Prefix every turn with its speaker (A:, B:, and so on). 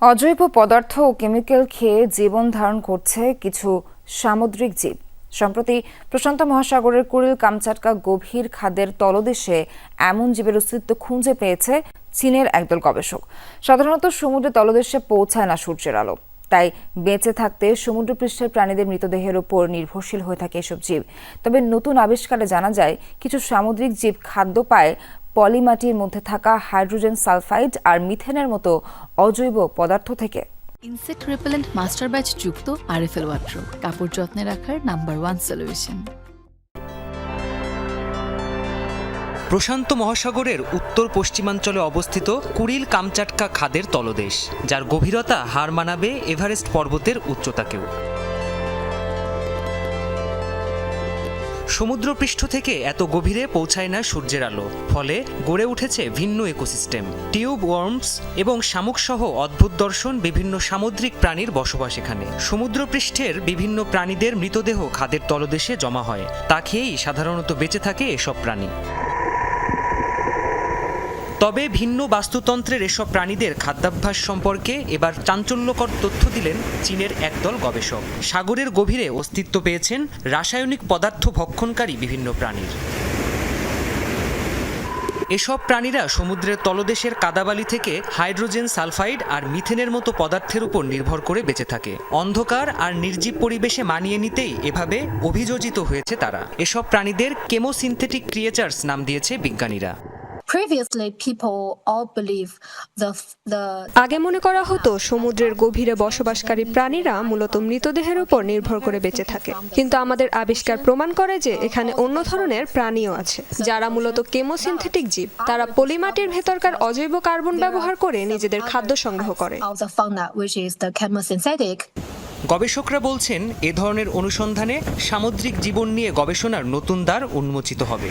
A: অজৈব পদার্থ ও কেমিক্যাল খেয়ে জীবন ধারণ করছে কিছু সামুদ্রিক জীব। সম্প্রতি প্রশান্ত মহাসাগরের কুড়িল কামচাটকা গভীর খাদের তলদেশে এমন জীবের অস্তিত্ব খুঁজে পেয়েছে চীনের একদল গবেষক। সাধারণত সমুদ্রের তলদেশে পৌঁছায় না সূর্যের আলো। তাই বেঁচে থাকতে সমুদ্রপৃষ্ঠের প্রাণীদের মৃতদেহের উপর নির্ভরশীল হয়ে থাকে এসব জীব। তবে নতুন আবিষ্কারে জানা যায়, কিছু সামুদ্রিক জীব খাদ্য পায় পলিমাটির মধ্যে থাকা হাইড্রোজেন সালফাইড আর মিথেনের মতো অজৈব পদার্থ থেকে।
B: ইনসেক্ট রিপেলেন্ট মাস্টার ব্যাচ যুক্ত আরএফএল ওয়াট্রো কাপড় যত্নে রাখার নাম্বার ওয়ান সলিউশন।
C: প্রশান্ত মহাসাগরের উত্তর পশ্চিমাঞ্চলে অবস্থিত কুড়িল কামচাটকা খাদের তলদেশ যার গভীরতা হার মানাবে এভারেস্ট পর্বতের উচ্চতাকেও। সমুদ্রপৃষ্ঠ থেকে এত গভীরে পৌঁছায় না সূর্যের আলো, ফলে গড়ে উঠেছে ভিন্ন ইকোসিস্টেম। টিউব ওয়ার্মস এবং শামুক সহ অদ্ভুত দর্শন বিভিন্ন সামুদ্রিক প্রাণীর বসবাস এখানে। সমুদ্রপৃষ্ঠের বিভিন্ন প্রাণীদের মৃতদেহ খাদের তলদেশে জমা হয়। তা খেয়েই সাধারণত বেঁচে থাকে এসব প্রাণী। তবে ভিন্ন বাস্তুতন্ত্রের এসব প্রাণীদের খাদ্যাভ্যাস সম্পর্কে এবার চাঞ্চল্যকর তথ্য দিলেন চীনের একদল গবেষক। সাগরের গভীরে অস্তিত্ব পেয়েছেন রাসায়নিক পদার্থ ভক্ষণকারী বিভিন্ন প্রাণীর। এসব প্রাণীরা সমুদ্রের তলদেশের কাদাবালি থেকে হাইড্রোজেন সালফাইড আর মিথেনের মতো পদার্থের উপর নির্ভর করে বেঁচে থাকে। অন্ধকার আর নির্জীব পরিবেশে মানিয়ে নিতেই এভাবে অভিযোজিত হয়েছে তারা। এসব প্রাণীদের কেমোসিনথেটিক ক্রিয়েচার্স নাম দিয়েছে বিজ্ঞানীরা।
D: Previously, people all believe the the
E: আগে মনে করা হতো সমুদ্রের গভীরে বসবাসকারী প্রাণীরা মূলত মৃতদেহের উপর নির্ভর করে বেঁচে থাকে। কিন্তু আমাদের আবিষ্কার প্রমাণ করে যে এখানে অন্য ধরনের প্রাণীও আছে যারা মূলত কেমোসিনথেটিক জীব। তারা পলিমাটির ভেতরকার অজৈব কার্বন ব্যবহার করে নিজেদের খাদ্য সংগ্রহ করে.
C: গবেষকরা বলছেন এ ধরনের অনুসন্ধানে সামুদ্রিক জীবন নিয়ে গবেষণার নতুন দ্বার উন্মোচিত হবে।